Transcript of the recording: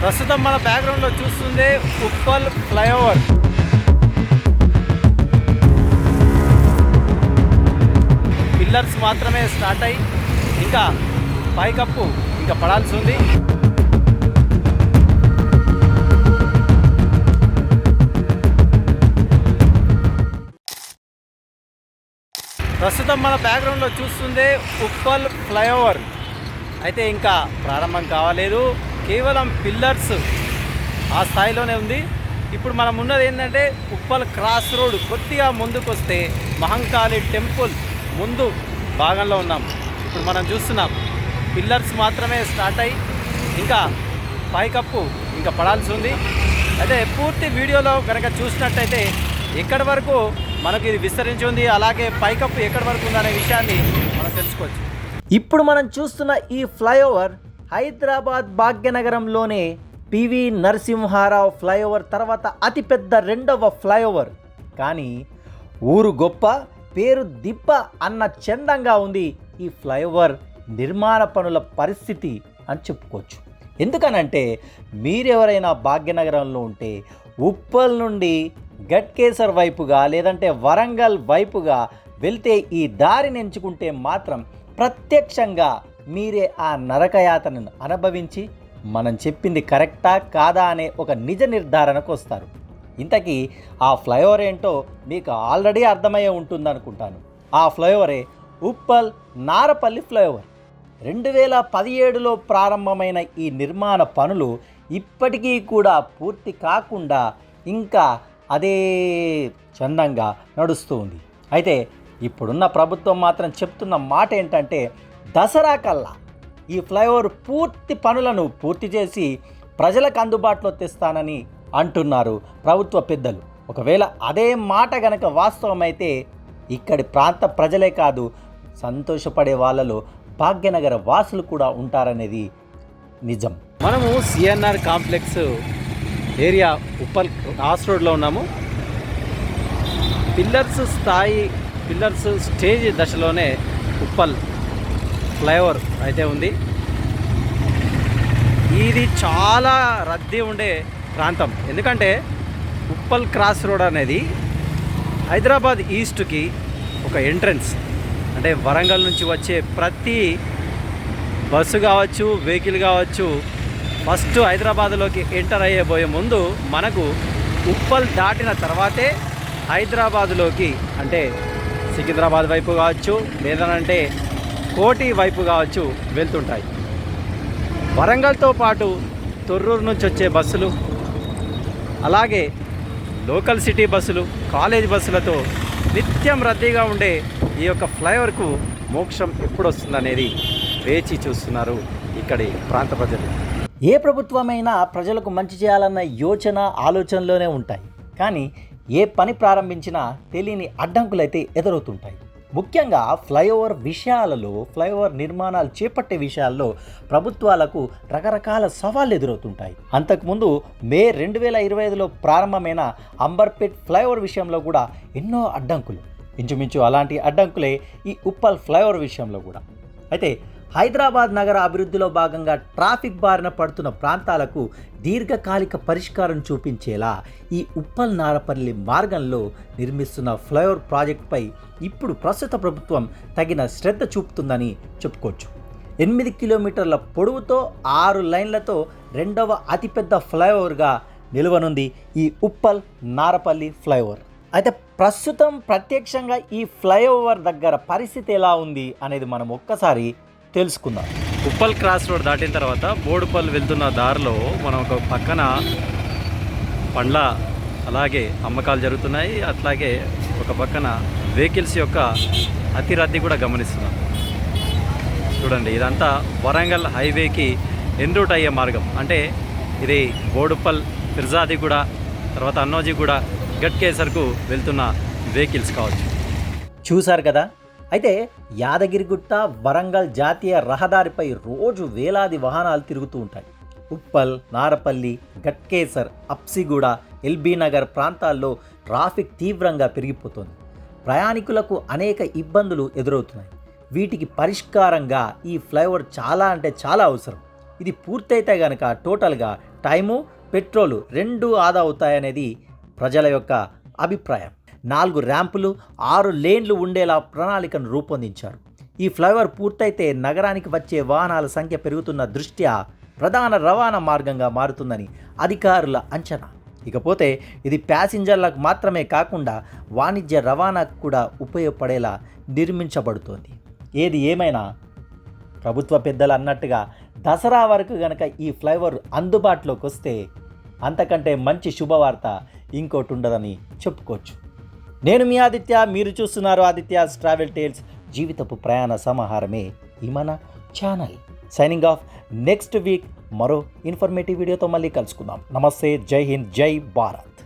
ప్రస్తుతం మన బ్యాక్గ్రౌండ్లో చూస్తుంది ఉప్పల్ ఫ్లైఓవర్. పిల్లర్స్ మాత్రమే స్టార్ట్ అయ్యి ఇంకా పైకప్పు ఇంకా పడాల్సి ఉంది. ప్రస్తుతం మన బ్యాక్గ్రౌండ్లో చూస్తుంది ఉప్పల్ ఫ్లైఓవర్. అయితే ఇంకా ప్రారంభం కావలేదు. కేవలం పిల్లర్స్ ఆ స్థాయిలోనే ఉంది. ఇప్పుడు మనం ఉన్నది ఏంటంటే ఉప్పల్ క్రాస్ రోడ్ కొద్దిగా ముందుకు వస్తే మహంకాళి టెంపుల్ ముందు భాగంలో ఉన్నాం. ఇప్పుడు మనం చూస్తున్నాం. పిల్లర్స్ మాత్రమే స్టార్ట్ అయ్యి ఇంకా పైకప్పు ఇంకా పడాల్సి ఉంది. అయితే పూర్తి వీడియోలో కనుక చూసినట్టయితే ఎక్కడి వరకు మనకి ఇది విస్తరించి ఉంది అలాగే పైకప్పు ఎక్కడి వరకు ఉందనే విషయాన్ని మనం తెలుసుకోవచ్చు. ఇప్పుడు మనం చూస్తున్న ఈ ఫ్లైఓవర్ హైదరాబాద్ భాగ్యనగరంలోనే పివి నరసింహారావు ఫ్లైఓవర్ తర్వాత అతిపెద్ద రెండవ ఫ్లైఓవర్. కానీ ఊరు గొప్ప పేరు దిబ్బ అన్న చందంగా ఉంది ఈ ఫ్లైఓవర్ నిర్మాణ పనుల పరిస్థితి అని చెప్పుకోవచ్చు. ఎందుకనంటే మీరెవరైనా భాగ్యనగరంలో ఉంటే ఉప్పల్ నుండి గట్కేసర్ వైపుగా లేదంటే వరంగల్ వైపుగా వెళ్తే ఈ దారిని ఎంచుకుంటే మాత్రం ప్రత్యక్షంగా మీరే ఆ నరకయాతనను అనుభవించి మనం చెప్పింది కరెక్టా కాదా అనే ఒక నిజ నిర్ధారణకు వస్తారు. ఇంతకీ ఆ ఫ్లైఓవర్ ఏంటో మీకు ఆల్రెడీ అర్థమయ్యే ఉంటుంది అనుకుంటాను ఆ ఫ్లైఓవరే ఉప్పల్ నారపల్లి ఫ్లైఓవర్. రెండు వేల పదిహేడులో ప్రారంభమైన ఈ నిర్మాణ పనులు ఇప్పటికీ కూడా పూర్తి కాకుండా ఇంకా అదే చందంగా నడుస్తూ ఉంది. అయితే ఇప్పుడున్న ప్రభుత్వం మాత్రం చెప్తున్న మాట ఏంటంటే దసరా కల్లా ఈ ఫ్లైఓవర్ పూర్తి పనులను పూర్తి చేసి ప్రజలకు అందుబాటులో తెస్తానని అంటున్నారు ప్రభుత్వ పెద్దలు. ఒకవేళ అదే మాట గనక వాస్తవమైతే ఇక్కడి ప్రాంత ప్రజలే కాదు సంతోషపడే వాళ్ళలో భాగ్యనగర వాసులు కూడా ఉంటారనేది నిజం. మనము సిఎన్ఆర్ కాంప్లెక్స్ ఏరియా ఉప్పల్ ఆస్ రోడ్లో ఉన్నాము. పిల్లర్స్ స్థాయి పిల్లర్స్ స్టేజ్ దశలోనే ఉప్పల్ ఫ్లైఓవర్ అయితే ఉంది. ఇది చాలా రద్దీ ఉండే ప్రాంతం. ఎందుకంటే ఉప్పల్ క్రాస్ రోడ్ అనేది హైదరాబాద్ ఈస్ట్కి ఒక ఎంట్రన్స్. అంటే వరంగల్ నుంచి వచ్చే ప్రతి బస్సు కావచ్చు వెహికల్ కావచ్చు ఫస్ట్ హైదరాబాద్లోకి ఎంటర్ అయ్యేబోయే ముందు మనకు ఉప్పల్ దాటిన తర్వాతే హైదరాబాద్లోకి అంటే సికింద్రాబాద్ వైపు కావచ్చు లేదనంటే కోటి వైపు కావచ్చు వెళ్తుంటాయి. వరంగల్తో పాటు తొర్రూరు నుంచి వచ్చే బస్సులు అలాగే లోకల్ సిటీ బస్సులు కాలేజ్ బస్సులతో నిత్యం రద్దీగా ఉండే ఈ యొక్క ఫ్లైఓవర్కు మోక్షం ఎప్పుడు వస్తుందనేది వేచి చూస్తున్నారు ఇక్కడి ప్రాంత ప్రజలు. ఏ ప్రభుత్వమైనా ప్రజలకు మంచి చేయాలన్న యోచన ఆలోచనలోనే ఉంటాయి. కానీ ఏ పని ప్రారంభించినా తెలియని అడ్డంకులైతే ఎదురవుతుంటాయి. ముఖ్యంగా ఫ్లైఓవర్ విషయాలలో ఫ్లైఓవర్ నిర్మాణాలు చేపట్టే విషయాల్లో ప్రభుత్వాలకు రకరకాల సవాళ్ళు ఎదురవుతుంటాయి. అంతకుముందు మే రెండు వేల ఇరవై ఐదులో ప్రారంభమైన అంబర్పేట్ ఫ్లైఓవర్ విషయంలో కూడా ఎన్నో అడ్డంకులు. ఇంచుమించు అలాంటి అడ్డంకులే ఈ ఉప్పల్ ఫ్లైఓవర్ విషయంలో కూడా. అయితే హైదరాబాద్ నగర అభివృద్ధిలో భాగంగా ట్రాఫిక్ బారిన పడుతున్న ప్రాంతాలకు దీర్ఘకాలిక పరిష్కారం చూపించేలా ఈ ఉప్పల్ నారపల్లి మార్గంలో నిర్మిస్తున్న ఫ్లైఓవర్ ప్రాజెక్టుపై ఇప్పుడు ప్రస్తుత ప్రభుత్వం తగిన శ్రద్ధ చూపుతుందని చెప్పుకోవచ్చు. ఎనిమిది కిలోమీటర్ల పొడవుతో ఆరు లైన్లతో రెండవ అతిపెద్ద ఫ్లైఓవర్గా నిలువనుంది ఈ ఉప్పల్ నారపల్లి ఫ్లైఓవర్. అయితే ప్రస్తుతం ప్రత్యక్షంగా ఈ ఫ్లైఓవర్ దగ్గర పరిస్థితి ఎలా ఉంది అనేది మనం ఒక్కసారి తెలుసుకుందాం. ఉప్పల్ క్రాస్ రోడ్ దాటిన తర్వాత బోడుపల్లి వెళ్తున్న దారిలో మనం ఒక పక్కన పండ్ల అలాగే అమ్మకాలు జరుగుతున్నాయి. అట్లాగే ఒక పక్కన వెహికల్స్ యొక్క అతి రద్దీ కూడా గమనిస్తున్నాం. చూడండి ఇదంతా వరంగల్ హైవేకి ఎన్రూట్ అయ్యే మార్గం. అంటే ఇది బోడుపల్ ఫిర్జాదిగూడ తర్వాత అన్నోజీగూడ గట్కేసర్కు వెళ్తున్న వెహికల్స్ కావచ్చు. చూశారు కదా? అయితే యాదగిరిగుట్ట వరంగల్ జాతీయ రహదారిపై రోజు వేలాది వాహనాలు తిరుగుతూ ఉంటాయి. ఉప్పల్ నారపల్లి గట్కేసర్ అప్సిగూడ ఎల్బీ నగర్ ప్రాంతాల్లో ట్రాఫిక్ తీవ్రంగా పెరిగిపోతుంది. ప్రయాణికులకు అనేక ఇబ్బందులు ఎదురవుతున్నాయి. వీటికి పరిష్కారంగా ఈ ఫ్లైఓవర్ చాలా అంటే చాలా అవసరం. ఇది పూర్తయితే గనక టోటల్గా టైము పెట్రోలు రెండు ఆదా అవుతాయనేది ప్రజల యొక్క అభిప్రాయం. నాలుగు ర్యాంపులు ఆరు లేన్లు ఉండేలా ప్రణాళికను రూపొందించారు. ఈ ఫ్లైఓవర్ పూర్తయితే నగరానికి వచ్చే వాహనాల సంఖ్య పెరుగుతున్న దృష్ట్యా ప్రధాన రవాణా మార్గంగా మారుతుందని అధికారుల అంచనా. ఇకపోతే ఇది ప్యాసింజర్లకు మాత్రమే కాకుండా వాణిజ్య రవాణాకు కూడా ఉపయోగపడేలా నిర్మించబడుతోంది. ఏది ఏమైనా ప్రభుత్వ పెద్దలు అన్నట్టుగా దసరా వరకు గనక ఈ ఫ్లైఓవర్ అందుబాటులోకి వస్తే అంతకంటే మంచి శుభవార్త ఇంకోటి ఉండదని చెప్పుకోవచ్చు. నేను మీ ఆదిత్య మీరు చూస్తున్నారు ఆదిత్యస్ ట్రావెల్ టేల్స్ జీవితపు ప్రయాణ సమాహారమే ఈ మన channel. Signing off next week మరో ఇన్ఫర్మేటివ్ వీడియోతో మళ్ళీ కలుసుకుందాం. నమస్తే జై హింద్ జై భారత్.